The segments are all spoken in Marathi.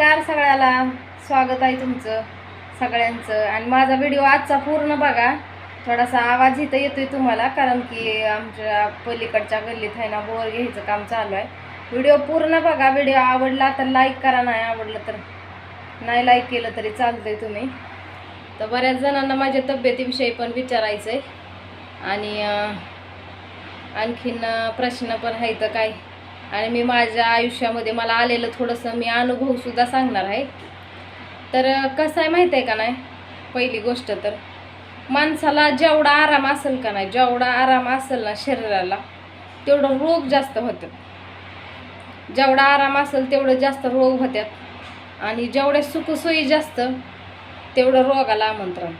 नमस्कार सगळ्याला. स्वागत आहे तुमचं सगळ्यांचं. आणि माझा व्हिडिओ आजचा पूर्ण बघा. थोडासा आवाज इथं येतोय तुम्हाला कारण की आमच्या पलीकडच्या गल्लीत आहे ना बोर घ्यायचं काम चालू आहे. व्हिडिओ पूर्ण बघा. व्हिडिओ आवडला तर लाईक करा नाही आवडलं तर नाही लाईक केलं तरी चालतंय तुम्ही. तर बऱ्याच जणांना माझ्या तब्येतीविषयी पण विचारायचं आहे आणि आणखीन प्रश्न पण आहे तर काय आणि मी माझ्या आयुष्यामध्ये मला आलेलं थोडंसं मी अनुभवसुद्धा सांगणार आहे. तर कसं आहे माहीत आहे का नाही? पहिली गोष्ट तर माणसाला जेवढा आराम असेल का नाही जेवढा आराम असेल ना शरीराला तेवढं रोग जास्त होतात. जेवढा आराम असेल तेवढं जास्त रोग होतात. आणि जेवढ्या सुखसोयी जास्त तेवढं रोगाला आमंत्रण.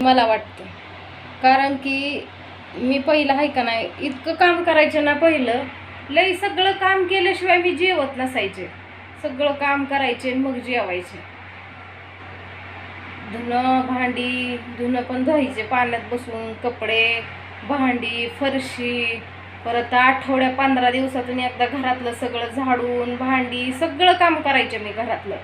मला वाटतं. कारण की मी पहिलं आहे का नाही? इतकं काम करायचं ना पहिलं. लई सगळं काम केल्याशिवाय मी जेवत नसायचे. सगळं काम करायचे आणि मग जेवायचे. धुणं भांडी धुणं पण धुवायचे. पाण्यात बसून कपडे भांडी फरशी. परत आठवड्या पंधरा दिवसातून एकदा घरातलं सगळं झाडून भांडी सगळं काम करायचे मी घरातलं.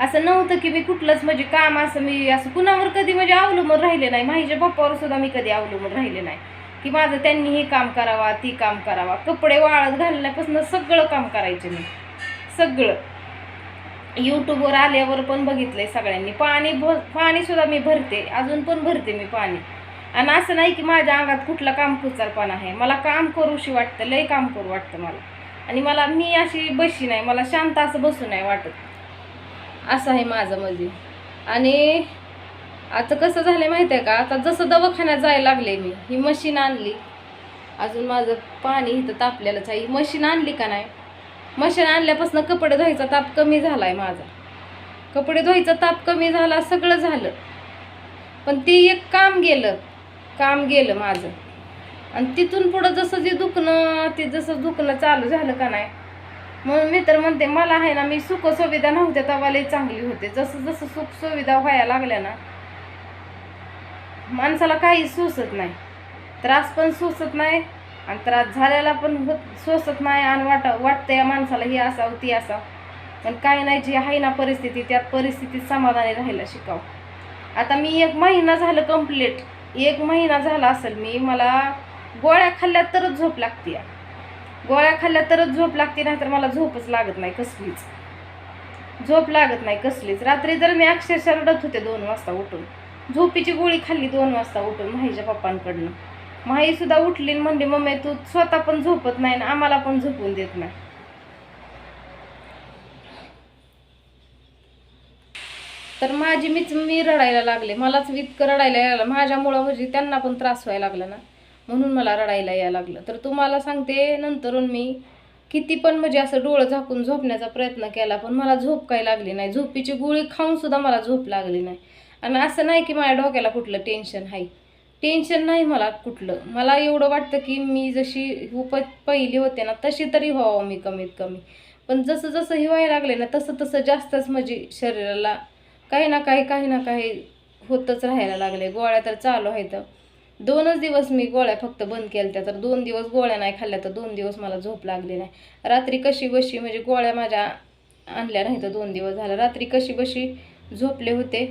असं नव्हतं की मी कुठलंच म्हणजे काम असं मी असं कुणावर कधी म्हणजे अवलंबून राहिले नाही. माझ्या पप्पावर सुद्धा मी कधी अवलंबून राहिले नाही. की माझं त्यांनी हे काम करावा ती काम करावा. कपडे वाळत घालण्यापासून सगळं काम करायचे मी. सगळं. यूट्यूबवर आल्यावर पण बघितलंय सगळ्यांनी. पाणी भ पाणी सुद्धा मी भरते. अजून पण भरते मी पाणी. आणि असं नाही की माझ्या अंगात कुठलं काम कुचारपणा आहे. मला काम करूशी वाटतं लय काम करू वाटतं मला. आणि मला मी अशी बशी नाही. मला शांत असं बसू नाही वाटत. असं आहे माझं म्हणजे आणि आता कसं झालं आहे माहिती आहे का? आता जसं दवाखान्यात जायला लागले मी ही मशीन आणली. अजून माझं पाणी इथं तापलेलंच आहे. ही मशीन आणली का नाही? मशीन आणल्यापासून कपडे धुवायचा ताप कमी झाला आहे माझा. कपडे धुवायचा ताप कमी झाला सगळं झालं. पण ते एक काम गेलं काम गेलं माझं. आणि तिथून पुढं जसं जे दुखणं ते जसं दुखणं चालू झालं का नाही म्हणून मी तर म्हणते मला आहे ना मी सुख सुविधा नव्हत्या तेव्हा लई चांगली होते. जसं जसं सुख सुविधा व्हायला लागल्या ना माणसाला काही सोसत नाही. त्रास पण सोसत नाही आणि त्रास झालेला पण होत सोसत नाही आणि वाट वाटतं या माणसाला ही असावं ती असावं. पण काही नाही जी आहे ना परिस्थिती त्या परिस्थितीत समाधानी राहायला शिकावं. आता मी एक महिना झालं कंप्लीट एक महिना झाला असेल मी मला गोळ्या खाल्ल्या तरच झोप लागते. गोळ्या खाल्ल्या तरच झोप लागते नाहीतर मला झोपच लागत नाही कसलीच. झोप लागत नाही कसलीच. रात्री जर मी अक्षरशः रडत होते दोन वाजता उठून. झोपीची गोळी खाल्ली दोन वाजता उठून माहीच्या पप्पांकडनं. माही सुद्धा उठली म्हणली मम्मी तू स्वतः पण झोपत नाही आणि आम्हाला पण झोपून देत नाही. तर माझी मीच मी रडायला लागले. मलाच इतकं रडायला लागलं. माझ्यामुळं म्हणजे त्यांना पण त्रास व्हायला लागला ना. म्हणून मला रडायला यायला लागलं. तर तुम्हाला सांगते नंतरून मी किती पण म्हणजे असं डोळं झाकून झोपण्याचा प्रयत्न केला पण मला झोप काही लागली नाही. झोपीची गोळी खाऊनसुद्धा मला झोप लागली नाही. आणि असं नाही की माझ्या डोक्याला कुठलं टेन्शन आहे. टेन्शन नाही मला कुठलं. मला एवढं वाटतं की मी जशी उप पहिली होते ना तशी तरी व्हावं मी कमीत कमी पण जसं जसं हे व्हायला लागले ना तसं तसं जास्तच म्हणजे शरीराला काही ना काही काही ना काही होतच राहायला लागले. गोळ्या तर चालू आहेत. दोनच दिवस मी गोळ्या फक्त बंद केल्या त्या तर दोन दिवस गोळ्या नाही खाल्ल्या तर दोन दिवस मला झोप लागली नाही. रात्री कशी बशी म्हणजे गोळ्या माझ्या आणल्या नाही तर दोन दिवस झालं. रात्री कशी बशी झोपले होते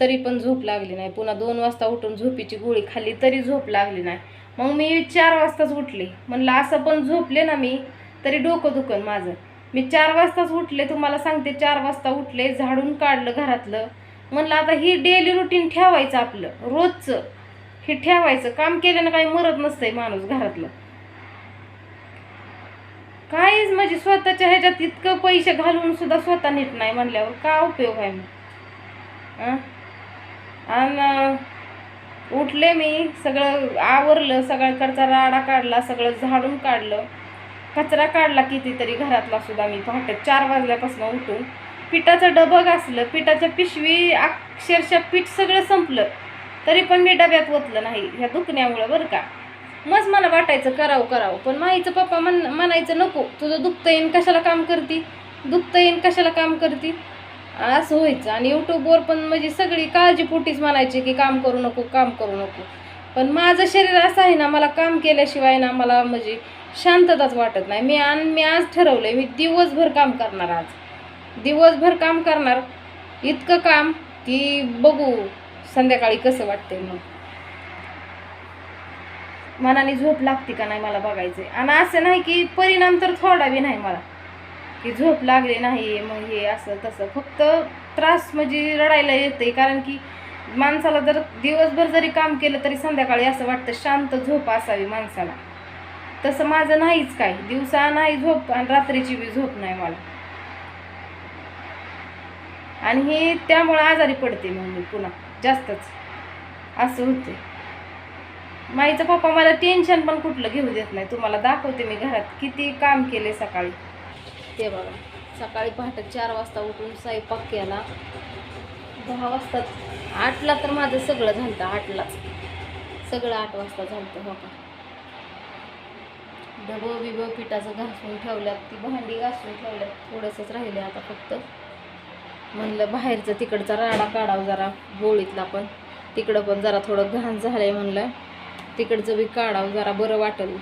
तरी पण झोप लागली नाही. पुन्हा दोन वाजता उठून झोपीची गोळी खाल्ली तरी झोप लागली नाही. मग मी चार वाजताच उठले. म्हणलं असं पण झोपले ना मी तरी डोकं दुखन माझं. मी चार वाजताच उठले तुम्हाला सांगते चार वाजता उठले झाडून काढलं घरातलं. म्हणलं आता ही डेली रुटीन ठेवायचं आपलं रोजचं. हे ठेवायचं. काम केल्यानं काही मरत नसतंय माणूस घरातलं. काहीच म्हणजे स्वतःच्या ह्याच्यात इतकं पैसे घालून सुद्धा स्वतः नीट नाही म्हणल्यावर का उपयोग आहे मग? आणि उठले मी सगळं आवरलं सगळ्याकडचा राडा काढला सगळं झाडून काढलं. कचरा काढला कितीतरी घरातला सुद्धा मी पहाटे चार वाजल्यापासून उठून. पिठाचं डबं घासलं पिठाच्या पिशवी अक्षरशः पीठ सगळं संपलं. तरी पण मी डब्यात ओतलं नाही ह्या दुखण्यामुळं बरं का. मग मला वाटायचं करावं करावं. पण माईचं पप्पा म्हण म्हणायचं नको तुझं दुखतं येईन कशाला काम करती? दुखतं येईन कशाला काम करती? असं व्हायचं. आणि यूट्यूबवर पण म्हणजे सगळी काळजीपोटीच म्हणायची की काम करू नको काम करू नको. पण माझं शरीर असं आहे ना मला काम केल्याशिवाय ना मला म्हणजे शांतताच वाटत नाही. मी आणि मी आज ठरवलं आहे मी दिवसभर काम करणार आज. दिवसभर काम करणार. इतकं काम की बघू. संध्याकाळी कसं वाटतंय मग? मनाने झोप लागते का नाही मला बघायचंय आणि असं नाही की परिणाम तर थोडा बी नाही मला. की झोप लागली नाही मग हे असं तसं. फक्त त्रास म्हणजे रडायला येते कारण की माणसाला जर दिवसभर जरी काम केलं तरी संध्याकाळी असं वाटतं शांत झोप असावी माणसाला. तसं माझं नाहीच काय दिवसा नाही झोप आणि रात्रीची बी झोप नाही मला. आणि हे त्यामुळे आजारी पडते मग मी पुन्हा. जास्तच. असं होते माईचा पप्पा मला टेन्शन पण कुठलं घेऊ देत नाही. तुम्हाला दाखवते मी घरात किती काम केले सकाळी. ते बघा सकाळी पहाटे चार वाजता उठून स्वयंपाक केला. दहा वाजता आठला तर माझं सगळं झालं आठलाच. सगळं आठ वाजता झालं हो का. डबं बिबं पिठाचं घासून ठेवल्यात ती भांडी घासून ठेवल्यात थोडंसंच राहिले आता फक्त. म्हणलं बाहेरचं तिकडचा राडा काढावं जरा गोळीतला पण. तिकडं पण जरा थोडं घाण झालं आहे म्हणलं. तिकडचं बी काढावं जरा बरं वाटेल.